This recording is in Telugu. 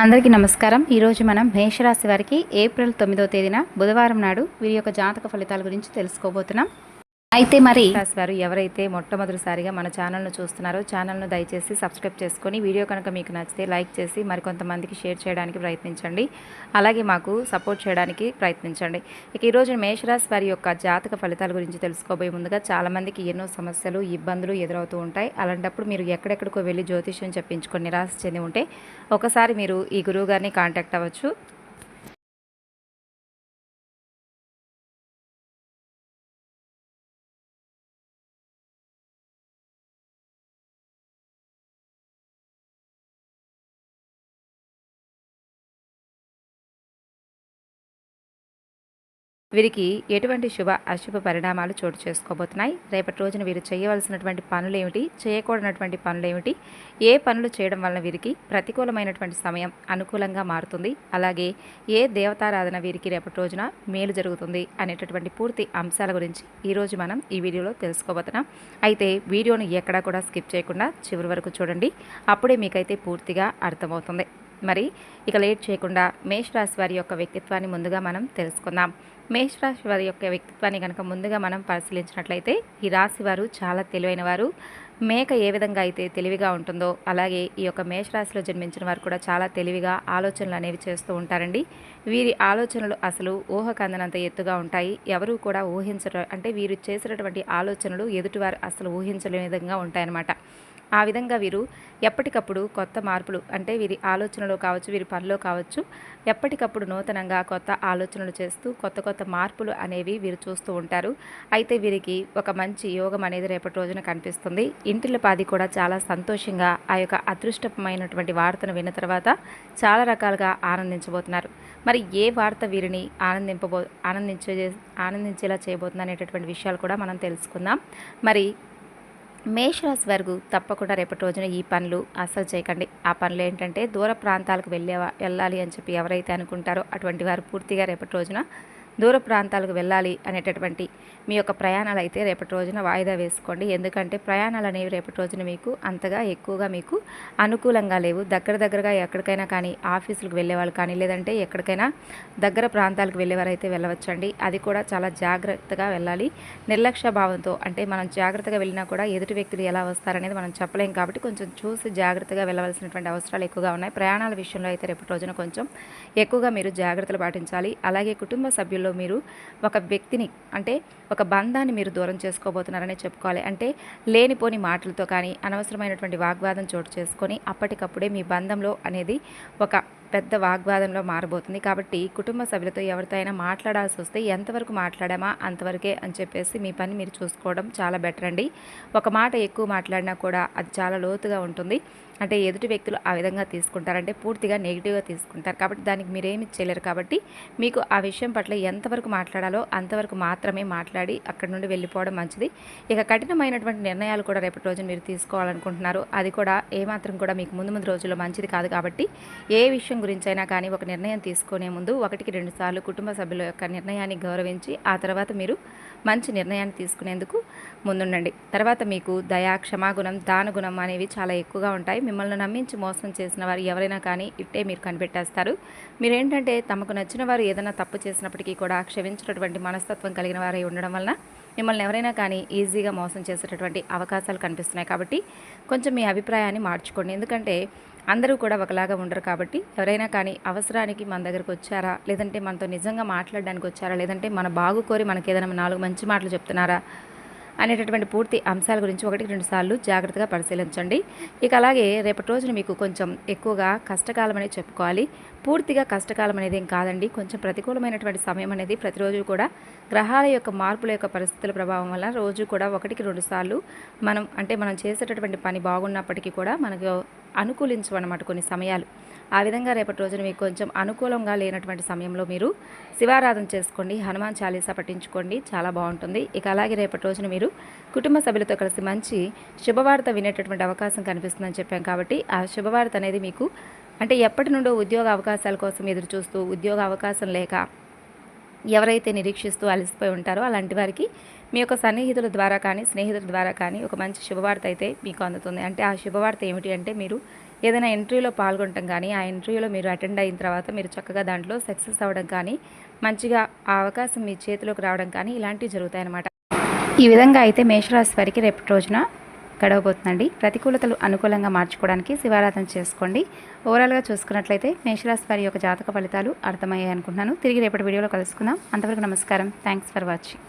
అందరికీ నమస్కారం. ఈరోజు మనం మేషరాశి వారికి ఏప్రిల్ తొమ్మిదో తేదీన బుధవారం నాడు వీరి యొక్క జాతక ఫలితాల గురించి తెలుసుకోబోతున్నాం. అయితే మరి రాశి వారు ఎవరైతే మొట్టమొదటిసారిగా మన ఛానల్ను చూస్తున్నారో ఛానల్ను దయచేసి సబ్స్క్రైబ్ చేసుకొని వీడియో కనుక మీకు నచ్చితే లైక్ చేసి మరికొంతమందికి షేర్ చేయడానికి ప్రయత్నించండి. అలాగే మాకు సపోర్ట్ చేయడానికి ప్రయత్నించండి. ఇక ఈరోజు మేషరాశి వారి యొక్క జాతక ఫలితాల గురించి తెలుసుకోబోయే ముందుగా చాలామందికి ఎన్నో సమస్యలు ఇబ్బందులు ఎదురవుతూ ఉంటాయి. అలాంటప్పుడు మీరు ఎక్కడెక్కడికో వెళ్ళి జ్యోతిష్యం చెప్పించుకొని నిరాశ చెంది ఉంటే ఒకసారి మీరు ఈ గురువు గారిని కాంటాక్ట్ అవ్వచ్చు. వీరికి ఎటువంటి శుభ అశుభ పరిణామాలు చోటు చేసుకోబోతున్నాయి. రేపటి రోజున వీరు చేయవలసినటువంటి పనులు ఏమిటి చేయకూడనటువంటి పనులు ఏమిటి ఏ పనులు చేయడం వలన వీరికి ప్రతికూలమైనటువంటి సమయం అనుకూలంగా మారుతుంది. అలాగే ఏ దేవతారాధన వీరికి రేపటి రోజున మేలు జరుగుతుంది అనేటటువంటి పూర్తి అంశాల గురించి ఈరోజు మనం ఈ వీడియోలో తెలుసుకోబోతున్నాం. అయితే వీడియోను ఎక్కడా కూడా స్కిప్ చేయకుండా చివరి వరకు చూడండి. అప్పుడే మీకైతే పూర్తిగా అర్థమవుతుంది. మరి ఇక లేట్ చేయకుండా మేషరాశి వారి యొక్క వ్యక్తిత్వాన్ని ముందుగా మనం తెలుసుకుందాం. మేషరాశి వారి యొక్క వ్యక్తిత్వాన్ని కనుక ముందుగా మనం పరిశీలించినట్లయితే ఈ రాశి వారు చాలా తెలివైన వారు మేక ఏ విధంగా అయితే తెలివిగా ఉంటుందో అలాగే ఈ యొక్క మేషరాశిలో జన్మించిన వారు కూడా చాలా తెలివిగా ఆలోచనలు అనేవి చేస్తూ ఉంటారండి. వీరి ఆలోచనలు అసలు ఊహకందనంత ఎత్తుగా ఉంటాయి. ఎవరు కూడా ఊహించరు అంటే వీరు చేసినటువంటి ఆలోచనలు ఎదుటివారు అసలు ఊహించలేని విధంగా ఉంటాయన్నమాట. ఆ విధంగా వీరు ఎప్పటికప్పుడు కొత్త మార్పులు అంటే వీరి ఆలోచనలో కావచ్చు వీరి పనిలో కావచ్చు ఎప్పటికప్పుడు నూతనంగా కొత్త ఆలోచనలు చేస్తూ కొత్త కొత్త మార్పులు అనేవి వీరు చూస్తూ ఉంటారు. అయితే వీరికి ఒక మంచి యోగం అనేది రేపటి రోజున కనిపిస్తుంది. ఇంటిల పాది కూడా చాలా సంతోషంగా ఆ యొక్క అదృష్టమైనటువంటి వార్తను విన్న తర్వాత చాలా రకాలుగా ఆనందించబోతున్నారు. మరి ఏ వార్త వీరిని ఆనందింపబో ఆనందించే ఆనందించేలా చేయబోతుంది అనేటటువంటి విషయాలు కూడా మనం తెలుసుకుందాం. మరి మేషరాశి వరకు తప్పకుండా రేపటి రోజున ఈ పనులు అస్సలు చేయకండి. ఆ పనులు ఏంటంటే దూర ప్రాంతాలకు వెళ్ళే వెళ్ళాలి అని చెప్పి ఎవరైతే అనుకుంటారో అటువంటి వారు పూర్తిగా రేపటి రోజున దూర ప్రాంతాలకు వెళ్ళాలి అనేటటువంటి మీ యొక్క ప్రయాణాలు అయితే రేపటి రోజున వాయిదా వేసుకోండి. ఎందుకంటే ప్రయాణాలు అనేవి రేపటి రోజున మీకు అంతగా ఎక్కువగా మీకు అనుకూలంగా లేవు. దగ్గర దగ్గరగా ఎక్కడికైనా కానీ ఆఫీసులకు వెళ్ళేవాళ్ళు కానీ లేదంటే ఎక్కడికైనా దగ్గర ప్రాంతాలకు వెళ్ళేవారైతే వెళ్ళవచ్చండి. అది కూడా చాలా జాగ్రత్తగా వెళ్ళాలి. నిర్లక్ష్య భావంతో అంటే మనం జాగ్రత్తగా వెళ్ళినా కూడా ఎదుటి వ్యక్తులు ఎలా వస్తారనేది మనం చెప్పలేం కాబట్టి కొంచెం చూసి జాగ్రత్తగా వెళ్ళవలసినటువంటి అవసరాలు ఎక్కువగా ఉన్నాయి. ప్రయాణాల విషయంలో అయితే రేపటి రోజున కొంచెం ఎక్కువగా మీరు జాగ్రత్తలు పాటించాలి. అలాగే కుటుంబ సభ్యులు సభ్యుల్లో మీరు ఒక వ్యక్తిని అంటే ఒక బంధాన్ని మీరు దూరం చేసుకోబోతున్నారనే చెప్పుకోవాలి. అంటే లేనిపోని మాటలతో కానీ అనవసరమైనటువంటి వాగ్వాదం చోటు చేసుకొని అప్పటికప్పుడే మీ బంధంలో అనేది ఒక పెద్ద వాగ్వాదంలో మారబోతుంది. కాబట్టి కుటుంబ సభ్యులతో ఎవరితో అయినా మాట్లాడాల్సి వస్తే ఎంతవరకు మాట్లాడామా అంతవరకే అని చెప్పేసి మీ పని మీరు చూసుకోవడం చాలా బెటర్ అండి. ఒక మాట ఎక్కువ మాట్లాడినా కూడా అది చాలా లోతుగా ఉంటుంది. అంటే ఎదుటి వ్యక్తులు ఆ విధంగా తీసుకుంటారంటే పూర్తిగా నెగిటివ్గా తీసుకుంటారు. కాబట్టి దానికి మీరేమి చేయలేరు. కాబట్టి మీకు ఆ విషయం పట్ల ఎంతవరకు మాట్లాడాలో అంతవరకు మాత్రమే మాట్లాడి అక్కడి నుండి వెళ్ళిపోవడం మంచిది. ఇక కఠినమైనటువంటి నిర్ణయాలు కూడా రేపటి రోజున మీరు తీసుకోవాలనుకుంటున్నారు. అది కూడా ఏమాత్రం కూడా మీకు ముందు ముందు రోజుల్లో మంచిది కాదు కాబట్టి ఏ విషయం గురించి అయినా కానీ ఒక నిర్ణయం తీసుకునే ముందు ఒకటికి రెండు సార్లు కుటుంబ సభ్యుల యొక్క నిర్ణయాన్ని గౌరవించి ఆ తర్వాత మీరు మంచి నిర్ణయాన్ని తీసుకునేందుకు ముందుండండి. తర్వాత మీకు దయా క్షమాగుణం దానగుణం అనేవి చాలా ఎక్కువగా ఉంటాయి. మిమ్మల్ని నమ్మించి మోసం చేసిన వారు ఎవరైనా కానీ ఇట్టే మీరు కనిపెట్టేస్తారు. మీరేంటంటే తమకు నచ్చిన వారు ఏదైనా తప్పు చేసినప్పటికీ కూడా క్షమించినటువంటి మనస్తత్వం కలిగిన వారై ఉండడం వలన మిమ్మల్ని ఎవరైనా కానీ ఈజీగా మోసం చేసేటటువంటి అవకాశాలు కనిపిస్తున్నాయి. కాబట్టి కొంచెం మీ అభిప్రాయాన్ని మార్చుకోండి. ఎందుకంటే అందరూ కూడా ఒకలాగా ఉండరు కాబట్టి ఎవరైనా కానీ అవసరానికి మన దగ్గరకు వచ్చారా? లేదంటే మనతో నిజంగా మాట్లాడడానికి వచ్చారా? లేదంటే మన బాగు కోరి మనకి ఏదైనా నాలుగు మంచి మాటలు చెప్తున్నారా? అనేటటువంటి పూర్తి అంశాల గురించి ఒకటికి రెండు సార్లు జాగ్రత్తగా పరిశీలించండి. ఇక అలాగే రేపటి రోజున మీకు కొంచెం ఎక్కువగా కష్టకాలం అనేది చెప్పుకోవాలి. పూర్తిగా కష్టకాలం అనేది ఏం కాదండి. కొంచెం ప్రతికూలమైనటువంటి సమయం అనేది ప్రతిరోజు కూడా గ్రహాల యొక్క మార్పుల యొక్క పరిస్థితుల ప్రభావం వల్ల రోజు కూడా ఒకటికి రెండు సార్లు మనం అంటే మనం చేసేటటువంటి పని బాగున్నప్పటికీ కూడా మనకు అనుకూలించమన్నమాట కొన్ని సమయాలు. ఆ విధంగా రేపటి రోజున మీకు కొంచెం అనుకూలంగా లేనటువంటి సమయంలో మీరు శివారాధన చేసుకోండి హనుమాన్ చాలీసా పఠించుకోండి చాలా బాగుంటుంది. ఇక అలాగే రేపటి రోజున మీరు కుటుంబ సభ్యులతో కలిసి మంచి శుభవార్త వినేటటువంటి అవకాశం కనిపిస్తుందని చెప్పాం కాబట్టి ఆ శుభవార్త అనేది మీకు అంటే ఎప్పటి నుండో ఉద్యోగ అవకాశాల కోసం ఎదురు చూస్తూ ఉద్యోగ అవకాశం లేక ఎవరైతే నిరీక్షిస్తూ అలసిపోయి ఉంటారో అలాంటి వారికి మీ యొక్క సన్నిహితుల ద్వారా కానీ స్నేహితుల ద్వారా కానీ ఒక మంచి శుభవార్త అయితే మీకు అందుతుంది. అంటే ఆ శుభవార్త ఏమిటి అంటే మీరు ఏదైనా ఇంటర్వ్యూలో పాల్గొనటం కానీ ఆ ఇంటర్వ్యూలో మీరు అటెండ్ అయిన తర్వాత మీరు చక్కగా దాంట్లో సక్సెస్ అవ్వడం కానీ మంచిగా ఆ అవకాశం మీ చేతిలోకి రావడం కానీ ఇలాంటివి జరుగుతాయన్నమాట. ఈ విధంగా అయితే మేషరాశి వారికి రేపటి రోజున గడవబోతుందండి. ప్రతికూలతలు అనుకూలంగా మార్చుకోవడానికి శివారాధన చేసుకోండి. ఓవరాల్గా చూసుకున్నట్లయితే మేషరాశి వారి యొక్క జాతక ఫలితాలు అర్థమయ్యాయి అనుకుంటున్నాను తిరిగి రేపటి వీడియోలో కలుసుకుందాం. అంతవరకు నమస్కారం. Thanks for watching